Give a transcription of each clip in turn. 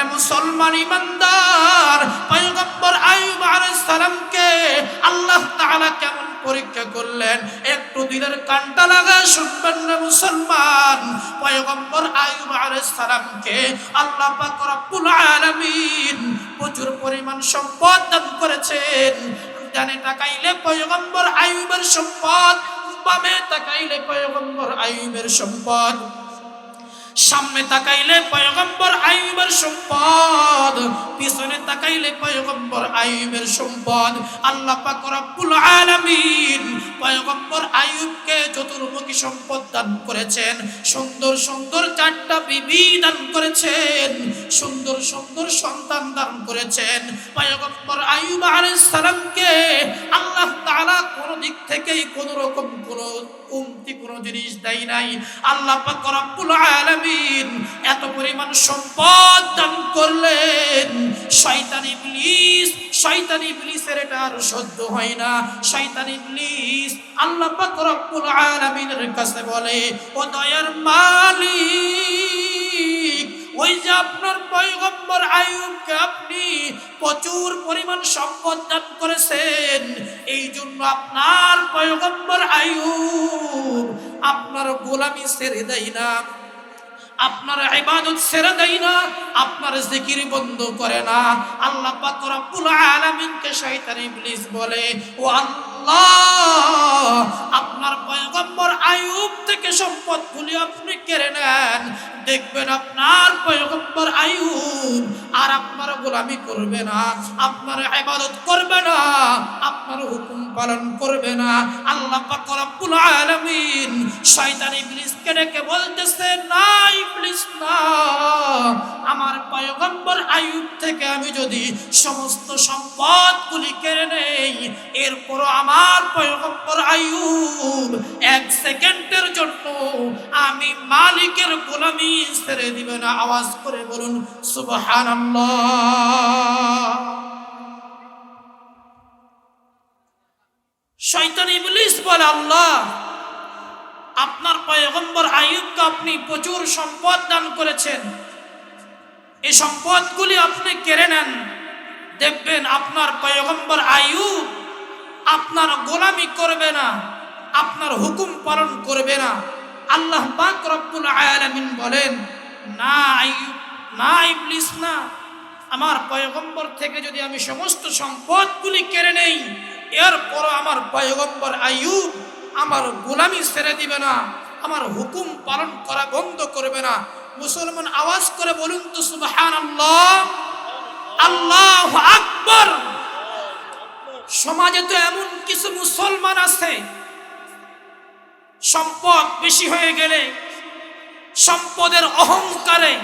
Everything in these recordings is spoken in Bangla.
এরে মুসলমান ইমানদার, পয়গম্বর আইয়ুব আলাইহিস সালামকে আল্লাহ তাআলা কেমন পরীক্ষা করলেন? একটু দিলের কানটা লাগা শুনবেন না মুসলমান। পয়গম্বর আইয়ুব আলাইহিস সালামকে আল্লাহ পাক রব্বুল আলামিন প্রচুর পরিমাণ সম্পদ দান করেছেন। ডানে তাকাইলে পয়গম্বর আইয়ুবের সম্পদ, বামে তাকাইলে পয়গম্বর আইয়ুবের সম্পদ। সামনে তাকাইলে পয়গম্বর আইবের সম্পদ, পিছনে তাকাইলে পয়গম্বর আইবের সম্পদ। আল্লাহ পাক রব্বুল আলামিন পয়গম্বর আইয়ুবকে চতুর্মুখী সম্পদ দান করেছেন, সুন্দর সুন্দর চারটা বিবি দান করেছেন, সুন্দর সুন্দর সন্তান দান করেছেন। পয়গম্বর আইয়ুব আলাইহিস সালামকে আল্লাহ তাআলা কোন দিক থেকেই কোন রকম কোন কমতি, কোনো জিনিস দেয় নাই। আল্লাহ পাক রব্বুল আলামিন এত পরিমাণ সম্পদ দান করলেন। শয়তান ইবলিস শয়তান ইবলিসের এটা আর সহ্য হয় না। শয়তান ইবলিস আল্লাহ পাক রব্বুল আলামিনের কাছে বলে, ও দয়ার মালিক, ওই যে আপনার পয়গম্বর আয়ুবকে আপনি প্রচুর পরিমাণ সম্পদ দান করেছেন, এই জন্য আপনার পয়গম্বর আয়ুব আপনার গোলামি ছেড়ে দেয় না। আপনার ইবাদত ছেড়ে দেয় না, আপনার জিকির বন্ধ করে না। আল্লাহ পাক রব্বুল আলামিনকে শয়তান ইবলিস বলে, ও আল্লাহ, আপনার পয়গম্বর আয়ুব থেকে সম্পদ সম্পদগুলি আপনি কেড়ে নেন। দেখবেন আপনার পয়গম্বর আয়ুব আর আপনার গোলামি করবে না, আপনার ইবাদত করবে না, আপনার হুকুম পালন করবে না। আল্লাহ পাক রব্বুল আলামিন শয়তান ইবলিসকে ডেকে বলতেছে না না আমার পয়গম্বর আয়ুব থেকে আমি যদি সমস্ত কেড়ে নেই, এরপরও আমার পয়গম্বর আয়ুব এক সেকেন্ডের জন্য আমি মালিকের গোলামি ছেড়ে দিবে না। আওয়াজ করে বলুন, সুবহানাল্লাহ। শয়তান ইবলিস বলে, আল্লাহ আপনার পয়গম্বর আয়ুবকে আপনি প্রচুর সম্পদ দান করেছেন। এই সম্পদগুলি আপনি কেড়ে নেন। দেখবেন আপনার পয়গম্বর আয়ুব আপনার গোলামি করবে না, আপনার হুকুম পালন করবে না। আল্লাহ পাক রব্বুল আলামিন বলেন, না আইয়ুব, না ইবলিস না, আমার পয়গম্বর থেকে যদি আমি সমস্ত সম্পদগুলি কেড়ে নেই, এরপরও আমার পয়গম্বর আইয়ুব আমার গোলামি ছেড়ে দিবে না, আমার হুকুম পালন করা বন্ধ করবে না। মুসলমান আওয়াজ করে বলুন তো সুবহান আল্লাহ আল্লাহ আকবর। সমাজে তো এমন কিছু মুসলমান আছে, সম্পদ বেশি হয়ে গেলে, সম্পদের অহংকারে,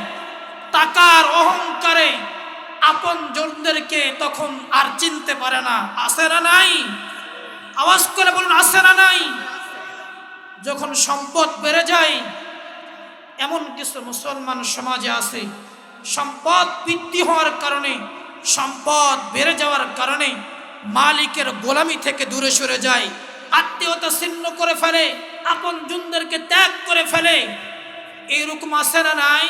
টাকার অহংকারে আপন জনদেরকে তখন আর চিনতে পারে না। আসে না নাই? আওয়াজ করে বলুন, আসে না নাই? যখন সম্পদ বেড়ে যায়, এমন কিছু মুসলমান সমাজে আছে, সম্পদ বৃদ্ধি হওয়ার কারণে, সম্পদ বেড়ে যাওয়ার কারণে মালিকের গোলামি থেকে দূরে সরে যায়, আত্মীয়তা ছিন্ন করে ফেলে, আপন জুনদেরকে ত্যাগ করে ফেলে। এইরকম আছে না নাই?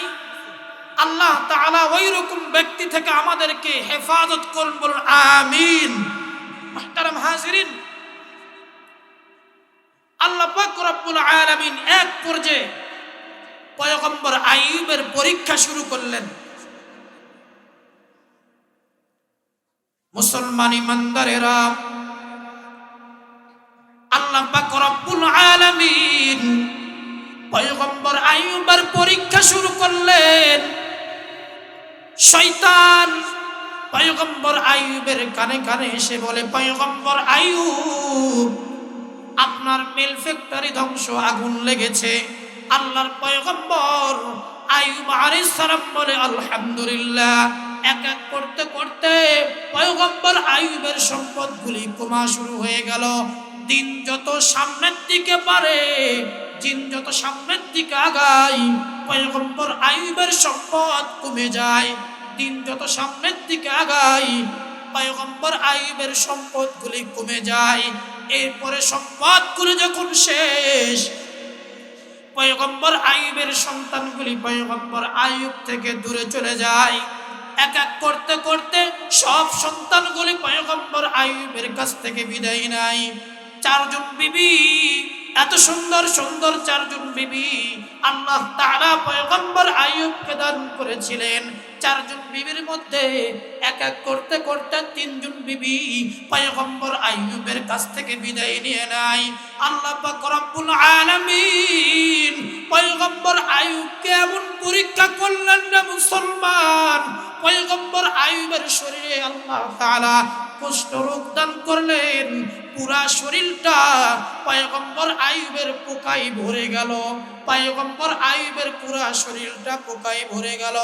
আল্লাহ তাআলা ওই রকম ব্যক্তি থেকে আমাদেরকে হেফাজত করুন, বলুন, আমিন। মুহতারাম হাজিরিন আল্লাহ রব্বুল আলামিন এক পর্যায়ে পয়গম্বর আইয়ুবের পরীক্ষা শুরু করলেন। মুসলমান ইমানদারেরা, আল্লাহ পাক রব্বুল আলামিন পয়গম্বর আইয়ুবের পরীক্ষা শুরু করলেন। শয়তান পয়গম্বর আইয়ুবের কানে কানে এসে বলে, পয়গম্বর আইয়ুব আপনার মিল ফ্যাক্টরি ধ্বংস, আগুন লেগেছে। আল্লাহর পয়গম্বর আইয়ুব আলাইহিস সালাম বলে, আলহামদুলিল্লাহ। এক এক করতে করতে পয়গম্বর আইয়ুবের সম্পদগুলি কমা শুরু হয়ে গেল। দিন যত সামনের দিকে পারে দিন যত সামনের দিকে আগায়, পয়গম্বর আইয়ুবের সম্পদ কমে যায়। দিন যত সামনের দিকে আগায়, পয়গম্বর আইয়ুবের সম্পদগুলি কমে যায়। এরপরে সম্পদগুলো যখন শেষ, পয়গম্বর আয়ুবের সন্তানগুলি পয়গম্বর আয়ুব থেকে দূরে চলে যায়। এক এক করতে করতে সব সন্তানগুলি পয়গম্বর আয়ুবের কাছ থেকে বিদায় নাই চারজন বিবি এত সুন্দর সুন্দর চারজন বিবি আল্লাহ তারা পয়গম্বর আইয়ুবকে দান করেছিলেন। চারজন বিবির মধ্যে এক এক করতে করতে তিনজন বিবি পয়গম্বর আইয়ুবের কাছ থেকে বিদায় নিয়ে নাই আল্লাহ রব্বুল আলামিন পয়গম্বর আইয়ুবকে এমন পরীক্ষা করলেন না মুসলমান পয়গম্বর আইয়ুবের শরীরে আল্লাহ তাআলা কুষ্ঠ রোগ দান করলেন। পুরা শরীরটা পায়গম্বর আয়ুবের পোকায় ভরে গেল। পায়গম্বর আয়ুবের পুরা শরীরটা পোকায় ভরে গেল।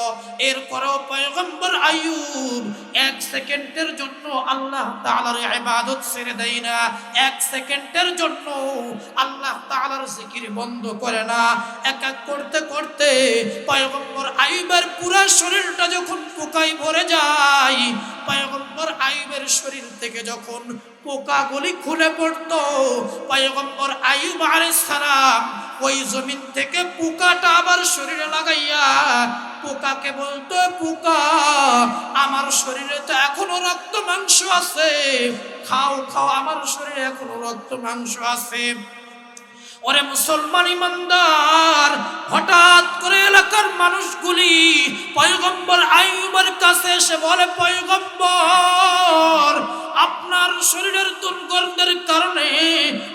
এরপরেও পায়গম্বর আয়ুব এক সেকেন্ডের জন্য আল্লাহ তাআলার ইবাদত ছেড়ে দেয় না। এক সেকেন্ডের জন্য আল্লাহ তাআলার জিকির বন্ধ করে না। এক এক করতে করতে পয়গম্বর আইয়ুবের পুরা শরীরটা যখন পোকায় ভরে যায়, পয়গম্বর আইয়ুবের শরীর থেকে যখন পোকাগুলি খুলে পড়তো, পয়গম্বর আইয়ুব আলাইহিস সালাম ওই জমিন থেকে পোকাটা আবার শরীরে লাগাইয়া পোকাকে বলতো, পোকা, আমার শরীরে তো এখনও রক্ত মাংস আছে। খাও খাও, আমার শরীরে এখনও রক্ত মাংস আছে। ওরে মুসলমান ইমানদার, হঠাৎ করে এলাকার মানুষগুলি পয়গম্বর আইবার কাছে এসে বলে, পয়গম্বর, আপনার শরীরের দুর্গন্ধের কারণে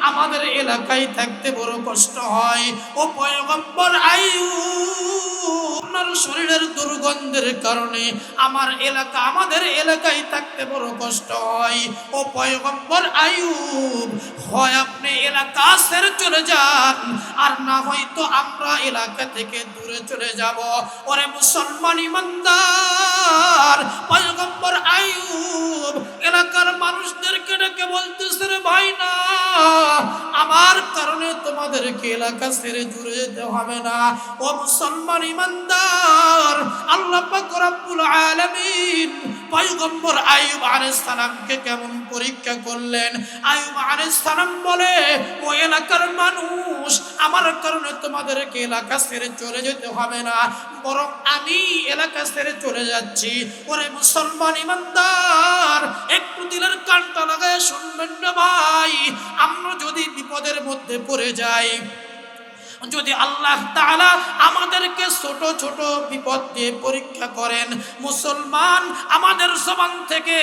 আমাদের এলাকায় থাকতে বড় কষ্ট হয়। ও পয়গম্বর আইয়ুব আপনার শরীরের দুর্গন্ধের কারণে আমার এলাকা, আমাদের এলাকায় থাকতে বড় কষ্ট হয়। ও পয়গম্বর আইয়ুব, হয় আপনি এলাকা ছেড়ে চলে যান, আর না হয়তো আমরা এলাকা থেকে দূরে চলে যাব। ওরে মুসলমান ইমানদার, পয়গম্বর আইয়ুব, এলাকার মানুষদেরকে ডেকে বলতেছে, রে ভাই না আমার কারণে তোমাদেরকে এলাকা ছেড়ে দূরে যেতে হবে না। ও মুসলমান ইমানদার আল্লাহ পাক রব্বুল আলামিন পয়গম্বর আইয়ুব আলাইহিস সালামকে কেমন পরীক্ষা করলেন? আইয়ুব আলাইহিস সালাম বলে, ও এলাকার মানুষ, আমার কারণে তোমাদেরকে এলাকা ছেড়ে চলে যেতে হবে না। বরং আমি এলাকা ছেড়ে চলে যাচ্ছি। ওরে মুসলমান ইমানদার, একটু দিলের কানটা লাগায় শুনবেন না ভাই। আমরা যদি বিপদের মধ্যে পড়ে যাই যদি আল্লাহ তাআলা আমাদেরকে ছোট ছোট বিপদ দিয়ে পরীক্ষা করেন, মুসলমান আমাদের জবান থেকে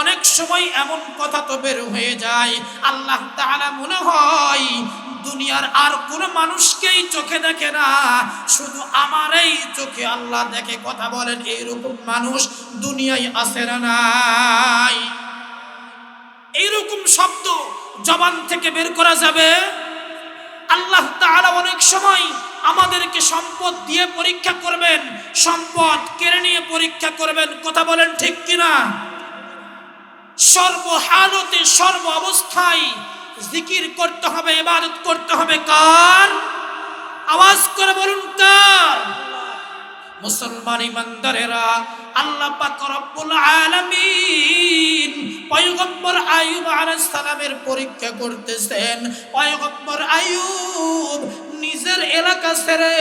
অনেক সময় এমন কথা তো বের হয়ে যায়। আল্লাহ তাআলা মনে হয় দুনিয়ার আর কোন মানুষকেই চোখে দেখে না, শুধু আমার এই চোখে আল্লাহ দেখে কথা বলেন এইরকম মানুষ দুনিয়ায় আসে না নাই। এইরকম শব্দ জবান থেকে বের করা যাবে? আল্লাহ তাআলা অনেক সময় আমাদেরকে সম্পদ দিয়ে পরীক্ষা করবেন, সম্পদ কেড়ে নিয়ে পরীক্ষা করবেন, কথা বলেন ঠিক কিনা? সর্বহালতে সর্ব অবস্থায় জিকির করতে হবে, ইবাদত করতে হবে, কার? আওয়াজ করে বলুন কার? মুসলমান ইমানদারেরা আল্লাহ পাক রব্বুল আলামিন পয়গম্বর আইয়ুব আলাইহিস সালামের পরীক্ষা করতেছেন। পয়গম্বর আইয়ুব নিজের এলাকা ছেড়ে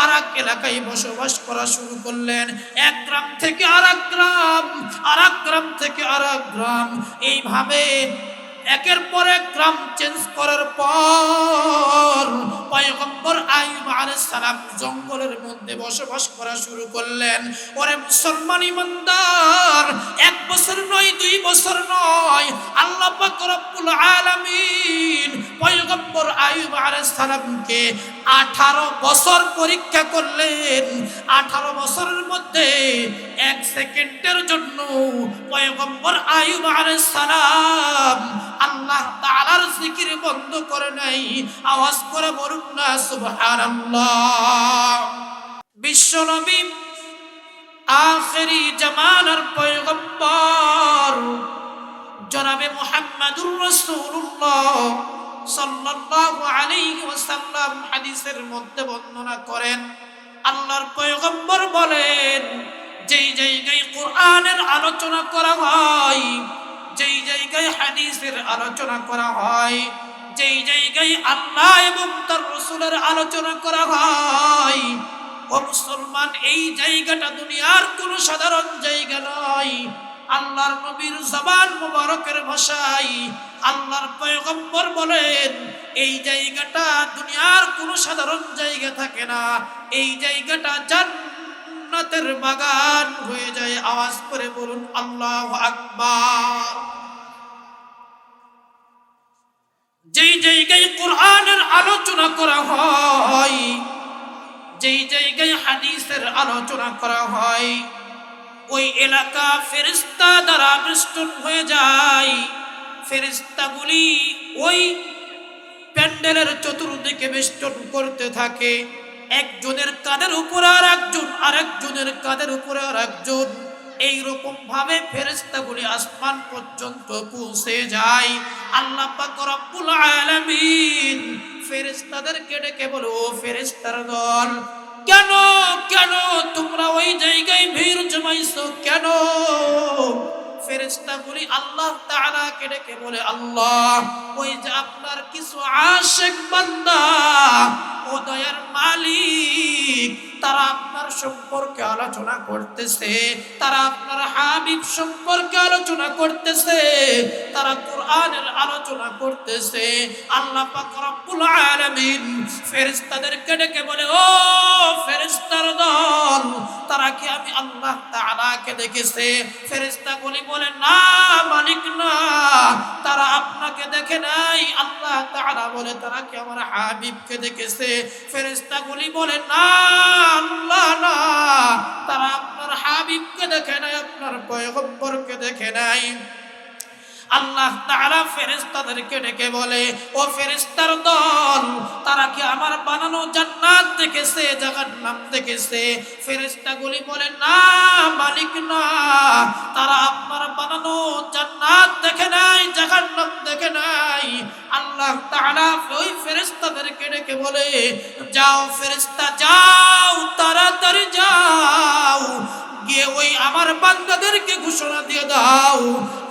আর এক এলাকায় বসবাস করা শুরু করলেন। এক গ্রাম থেকে আর এক গ্রাম আর গ্রাম থেকে আর এক গ্রাম। এইভাবে একের পর এক গ্রাম চেঞ্জ করার পর পয়গম্বর আইয়ুব আলাইহিস সালাম জঙ্গলের মধ্যে বসবাস করা শুরু করলেন। ওরে মুসলমান ইমানদার, এক বছর নয়, দুই বছর নয়, আল্লাহ পাক রব্বুল আলামিন পয়গম্বর আইয়ুব আলাইহিস সালামকে 18 বছর পরীক্ষা করলেন। 18 বছরের মধ্যে এক সেকেন্ডের জন্য পয়গম্বর আইয়ুব আলাইহিস সালাম আল্লাহ তাআলার জিকির বন্ধ করে নাই। আওয়াজ করে বলুন না, সুবহানাল্লাহ। বিশ্ব নবী আখেরি জামানার পয়গম্বর জনাবে মুহাম্মাদুর রাসূলুল্লাহ সাল্লাল্লাহু আলাইহি ওয়াসাল্লাম হাদিসের মধ্যে বর্ণনা করেন। আল্লাহর পয়গম্বর বলেন, যেই জায়গায় কোরআনের আলোচনা করা হয় হাদিসের আলোচনা করা হয়, যেই জায়গায় আল্লাহ এবং তার রসুলের আলোচনা করা হয়, ও মুসলমান, এই জায়গাটা দুনিয়ার কোনো সাধারণ জায়গা নয়। আল্লাহর নবীর জবান মুবারকের ভাষায় আল্লাহর পয়গম্বর বলেন, এই জায়গাটা দুনিয়ার কোনো সাধারণ জায়গা থাকে না। এই জায়গাটা জান্নাতের বাগান হয়ে যায়। আওয়াজ করে বলুন, আল্লাহ আকবার। যেই জায়গায় কোরআনের আলোচনা করা হয়, যেই জায়গায় হাদিসের আলোচনা করা হয়, ওই এলাকা ফেরিস্তা দ্বারা বেষ্টন হয়ে যায়। ফেরিস্তাগুলি ওই প্যান্ডেলের চতুর্দিকে বেষ্টন করতে থাকে। একজনের কাদের উপর আর একজন, আরেকজনের কাদের উপরে আর একজন। এইরকম ভাবে ফেরেস্তাগুলি আসমান পর্যন্ত পৌঁছে যায়। আল্লাহ পাক রব্বুল আলামিন ফেরেস্তাদেরকে ডেকে বলো ফেরেস্তার দল, কেন কেন তোমরা ওই জায়গায় ভিড় জমাইছো কেন? ফেরেস্তাগুলি আল্লাহ তাআলাকে ডেকে বলে, আল্লাহ, ওই যে আপনার কিছু আশেক বান্দা ও দয়ার মালিক, তারা আপনার সম্পর্কে আলোচনা করতেছে, তারা আপনার হাবিব সম্পর্কে আলোচনা করতেছে, তারা কোরআনের আলোচনা করতেছে, আল্লাহ পাক রব্বুল আলামিন ফেরেশতাদেরকে ডেকে বলে, ও ফেরেশতার দল, তারা কি আমি আল্লাহ তাআলাকে দেখেছে? ফেরেশতাগুলি বলে, না মালিক না, তারা আপনাকে দেখে নাই। আল্লাহ তাআলা বলে, তারা কি আমার হাবিবকে দেখেছে? ফেরেশতাগুলি বলে, না, আল্লাহ না, তারা আপনার হাবিবকে দেখে নাই, আপনার পয়গম্বরকে দেখে নাই। আল্লাহ তারা ফেরেশতাদেরকে ডেকে বলে, ও ফেরেশতার দল, তারা কি আমার বানানো জান্নাত দেখেছে, জাহান্নাম দেখেছে? ফেরেশতাগুলি বলে, না, মালিক না। তারা আপনার বানানো জান্নাত দেখে নাই, জাহান্নাম দেখে নাই। আল্লাহ তাআলা ওই ফেরেশতাদেরকে ডেকে বলে, যাও ফেরেশতা, যাও, তাড়াতাড়ি যাও। গিয়ে ওই আমার বান্দাদেরকে ঘোষণা দিয়ে দাও।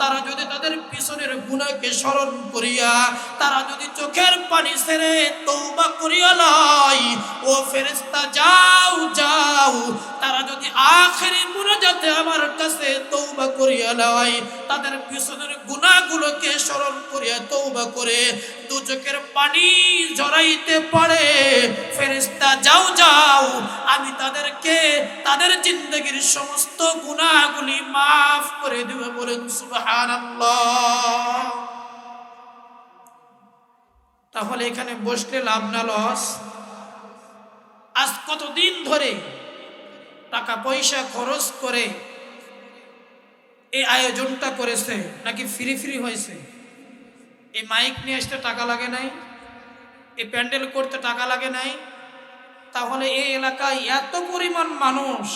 তারা যদি তাদের পিছনের গুণাকে স্মরণ করিয়া, তারা যদি চোখের পানি ছেড়ে তৌবা করিয়া লয়, ও ফেরেস্তা যাও যাও। তারা যদি আখেরি মুনাজাতে আমার কাছে তৌবা করিয়া লয়, তাদের পিছনের গুণাগুলোকে স্মরণ করিয়া তৌবা করে দু পানি জড়াইতে পারে। ফেরেস্তা যাও যাও, আমি তাদেরকে তাদের জিন্দগির সমস্ত গুণাগুলি মাফ করে দেবে বলেন সুবহানাল্লাহ। তাহলে এখানে বসলে লাভ না লস? আজ কতদিন ধরে টাকা পয়সা খরচ করে এই আয়োজনটা করেছে, নাকি ফ্রি ফ্রি হয়েছে? এই মাইক নিয়ে আসতে টাকা লাগে নাই, এই প্যান্ডেল করতে টাকা লাগে নাই, তাহলে এই এলাকায় এত পরিমাণ মানুষ,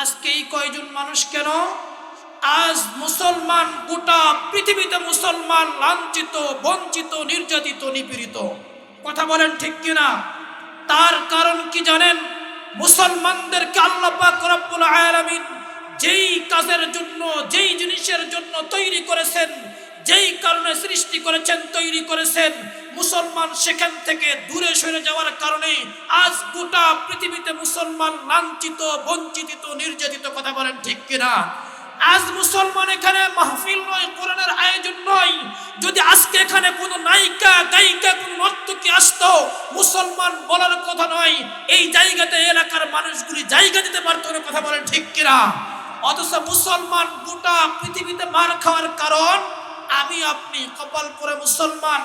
আজকে এই কয়জন মানুষ কেন? আজ মুসলমান গোটা পৃথিবীতে মুসলমান লাঞ্ছিত, বঞ্চিত, নির্যাতিত, নিপীড়িত। কথা বলেন ঠিক কিনা? তার কারণ কি জানেন? মুসলমানদেরকে আল্লাহ পাক রব্বুল আলামিন যেই কাজের জন্য, যেই জিনিসের জন্য তৈরি করেছেন যেই কারণে সৃষ্টি করেছেন, তৈরি করেছেন, মুসলমান সেখান থেকে দূরে সরে যাওয়ার কারণে আজ গোটা পৃথিবীতে মুসলমান লাঞ্ছিত, বঞ্চিত, নির্যাতিত কথা বলেন ঠিক কিনা? আজ মুসলমান এখানে মাহফিল নয়, কোরআনের আয়োজন নয়। যদি আজকে এখানে কোনো নায়িকা, গায়িকা, কোনো নর্তকী আসতো, মুসলমান বলার কথা নয়। এই জায়গাতে এলাকার মানুষগুলি জায়গা দিতে পারতো না কথা বলেন ঠিক কিনা? অথচ মুসলমান গোটা পৃথিবীতে মার খাওয়ার কারণ আমি, আপনি কপাল করে মুসলমান,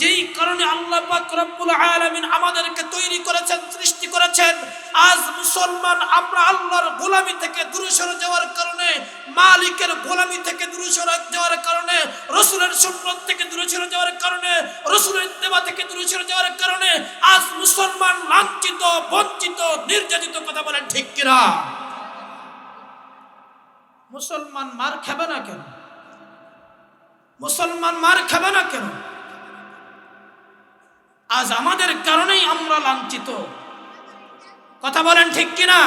যেই কারণে আল্লাহ পাক রব্বুল আলামিন আমাদেরকে তৈরি করেছেন, সৃষ্টি করেছেন, আজ মুসলমান আমরা আল্লাহর গোলামি থেকে দূরে সরে যাওয়ার কারণে, মালিকের গোলামি থেকে দূরে সরে যাওয়ার কারণে, রসুলের সুন্নত থেকে দূরে সরে যাওয়ার কারণে, রসুলের দেবা থেকে দূরে সরে যাওয়ার কারণে, আজ মুসলমান লাঞ্ছিত, বঞ্চিত, নির্যাতিত কথা বলেন ঠিক কিনা? মুসলমান মার খাবে না কেন? মুসলমান মার খাবে না কেন? আজ আমাদের কারণেই আমরা লাঞ্ছিত। কথা বলেন ঠিক কিনা?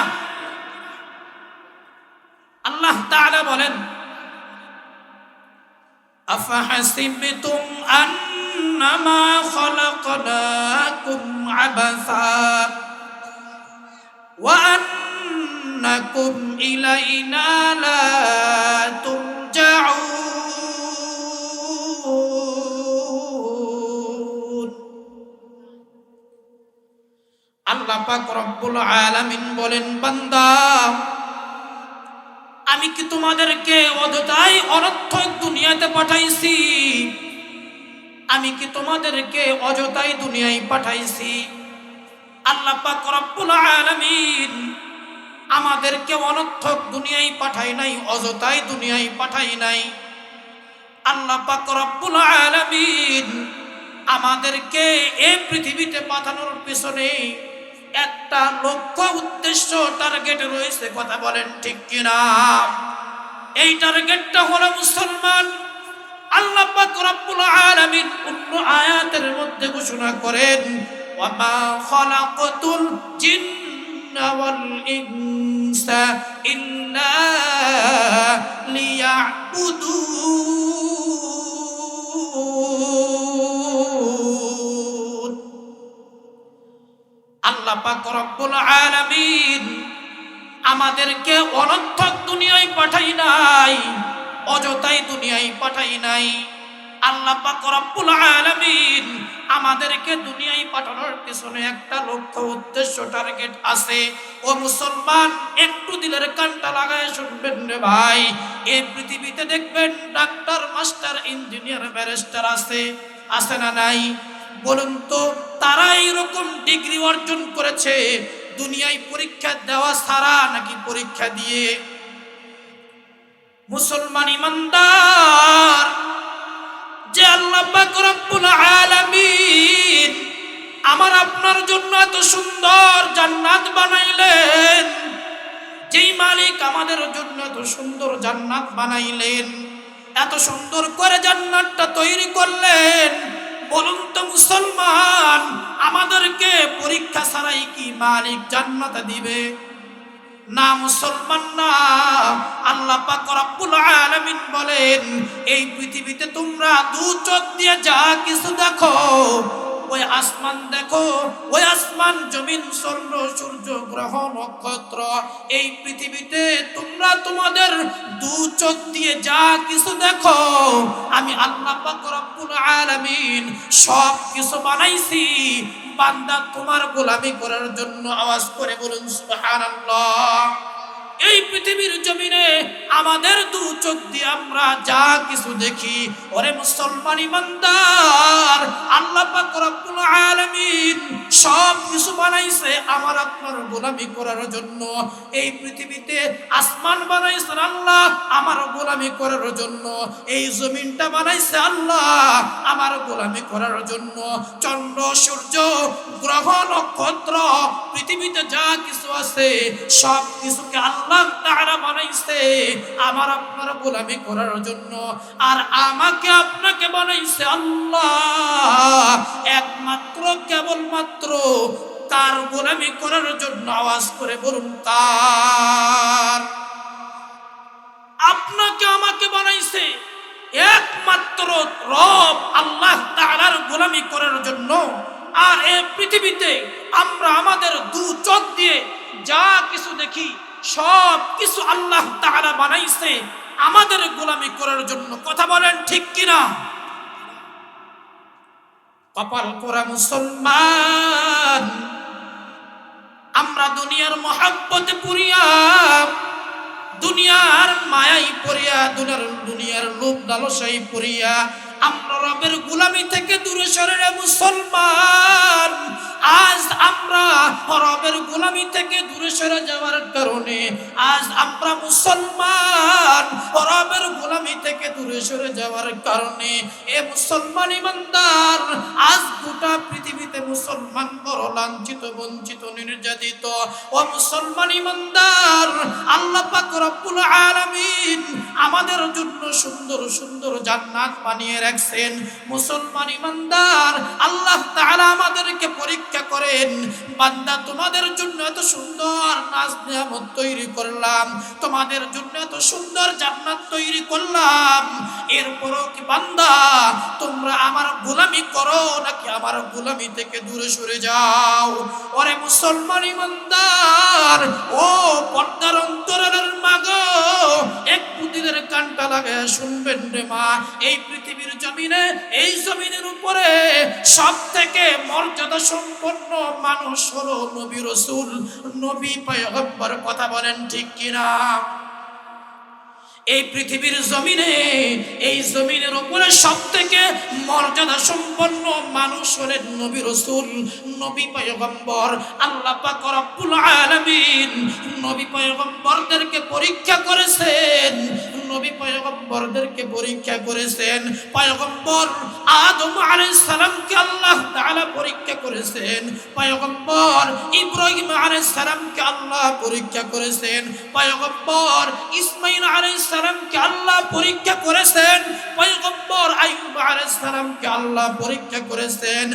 আল্লাহ তাআলা বলেন ইলাইনা পাক রব্বুল আলামিন বলেন, বান্দা, আমি কি তোমাদেরকে অযথাই অনর্থক দুনিয়াতে পাঠাইছি? আমি কি তোমাদেরকে অযথাই দুনিয়ায় পাঠাইছি? আল্লাহ পাক রব্বুল আলামিন আমাদেরকে অনর্থক দুনিয়ায় পাঠাই নাই, অযথাই দুনিয়ায় পাঠাই নাই। আল্লাহ পাক রব্বুল আলামিন আমাদেরকে এই পৃথিবীতে পাঠানোর পিছনে একটা লক্ষ্য, উদ্দেশ্য টার্গেট রয়েছে, কথা বলেন ঠিক কিনা? এই টার্গেটটা হলো মুসলমান। আল্লাহ পাক রব্বুল আলামিন অন্য আয়াতের মধ্যে ঘোষণা করেন, ওয়ামা খালাকতুল জিন্না ওয়াল ইনসা ইল্লা লিয়াবুদুন। আল্লাহ পাক রব্বুল আলামিন আমাদেরকে অনর্থক দুনিয়ায় পাঠাই নাই, অযথাই দুনিয়ায় পাঠাই নাই। আল্লাহ পাক রব্বুল আলামিন আমাদেরকে দুনিয়ায় পাঠানোর পিছনে একটা লক্ষ্য, উদ্দেশ্য টার্গেট আছে। ও মুসলমান, একটু দিলের কানটা লাগায় শুনবেন রে ভাই। এই পৃথিবীতে দেখবেন ডাক্তার, মাস্টার, ইঞ্জিনিয়ার, ব্যারিস্টার আছে আছে না নাই? বলুন তো তারা এইরকম ডিগ্রি অর্জন করেছে, দুনিয়ায় পরীক্ষা দেওয়া ছাড়া নাকি পরীক্ষা দিয়ে? মুসলমান ইমানদার, যে আল্লাহ রব্বুল আলামিন আমার আপনার জন্য এত সুন্দর জান্নাত বানাইলেন, যেই মালিক আমাদের জন্য এত সুন্দর জান্নাত বানাইলেন, এত সুন্দর করে জান্নাতটা তৈরি করলেন বলুন তো মুসলমান, আমাদেরকে পরীক্ষা ছাড়াই কি মালিক জান্নাত দিবে? না মুসলমান না। আল্লাহ পাক রব্বুল আলামিন বলেন, এই পৃথিবীতে তোমরা দু চোখ দিয়ে যা কিছু দেখো ওই আসমান দেখো, ওই আসমান, জমিন চন্দ্র সূর্য, গ্রহ, নক্ষত্র। এই পৃথিবীতে তোমরা তোমাদের দু চোখ দিয়ে যা কিছু দেখো, আমি আল্লাহ পাক রব্বুল আলামিন সব কিছু বানাইছি। বান্দা তোমার গোলামি করার জন্য আওয়াজ করে বলুন, সুবহানাল্লাহ। এই পৃথিবীর জমিনে আমাদের দু চোখ দিয়ে আমরা যা কিছু দেখি, ওরে মুসলমান ইমানদার, আল্লাহ পাক সব কিছু বানাইছে আমার আপনার গোলামি করার জন্য। এই পৃথিবীতে আসমান বানাইছেন আল্লাহ, আমার গোলামি করার জন্য। এই জমিনটা বানাইছে আল্লাহ, আমার গোলামি করার জন্য। চন্দ্র, সূর্য, গ্রহ, নক্ষত্র, পৃথিবীতে যা কিছু আছে, সব কিছুকে আল্লাহ তাআলা বানাইছে, আমার আপনার গোলামি করার জন্য। আর আমাকে আপনাকে বানাইছে আল্লাহ, একমাত্র, কেবলমাত্র তার গোলামি করার জন্য আওয়াজ করে বলুন তার। আপনাকে আমাকে বানাইছে একমাত্র রব আল্লাহ তাআলার গোলামি করার জন্য। আর এই পৃথিবীতে আমরা আমাদের দু চোখ দিয়ে যা কিছু দেখি সব কিছু আল্লাহ তাহারা বানাইছে, আমাদের গোলামি করার জন্য কথা বলেন ঠিক কিনা? কপাল করা মুসলমান, আমরা দুনিয়ার মহাব্বতে পুরিয়া, দুনিয়ার মায়াই পড়িয়া দুনিয়ার দুনিয়ার লোভ লালসাই পড়িয়া আমরা রবের গুলামি থেকে দূরে সরে মুসলমান। আজ আমরা রবের গুলামি থেকে দূরে সরে যাওয়ার কারণে আজ আমরা মুসলমান রবের গুলামি থেকে দূরে সরে যাওয়ার কারণে এ মুসলমান ইমানদার, আজ গোটা পৃথিবীতে মুসলমান বড় লাঞ্ছিত, বঞ্চিত, নির্যাতিত। ও মুসলমান ইমানদার, আল্লাহ পাক রব্বুল আলামিন আমাদের জন্য সুন্দর সুন্দর জান্নাত বানিয়ে রাখছেন। মুসলমান ইমানদার, আল্লাহ তাআলা আমাদেরকে পরীক্ষা করেন, বান্দা, তোমাদের জন্য এত সুন্দর নাজ নিয়ামত তৈরি করলাম, তোমাদের জন্য এত সুন্দর জান্নাত তৈরি করলাম, এরপরও কি বান্দা, তোমরা আমার গোলামি করো নাকি আমার গোলামি থেকে দূরে সরে যাও? ওরে মুসলমান ইমানদার ও পর্দার অন্তরের মাগো এক পুতিদের কানটা লাগায় শুনবেন রে মা, এই পৃথিবীর জমিনে, এই জমিনের উপরে সব থেকে মর্যাদা সম্পন্ন মানুষ হলো নবী রসুল। নবী পয়গম্বর কথা বলেন ঠিক কিনা? এই পৃথিবীর জমিনে, এই জমিনের উপরে সব থেকে মর্যাদা সম্পন্ন মানুষ হলেন নবী রসুল, নবী পয়গম্বর। আল্লাহ পাক রব্বুল আলামিন নবী পয়গম্বরদেরকে পরীক্ষা করেছেন, নবী পয়গম্বরদেরকে পরীক্ষা করেছেন। পয়গম্বর আদম আলাইহিস সালামকে আল্লাহ তাআলা পরীক্ষা করেছেন। পয়গম্বর ইব্রাহিম আলাইহিস সালামকে আল্লাহ পরীক্ষা করেছেন। পয়গম্বর ইসমাইল আলাইহিস সালামকে আল্লাহ পরীক্ষা করেছেন পয়গম্বর আইয়ুব আলাইহিস সালামকে আল্লাহ পরীক্ষা করেছেন।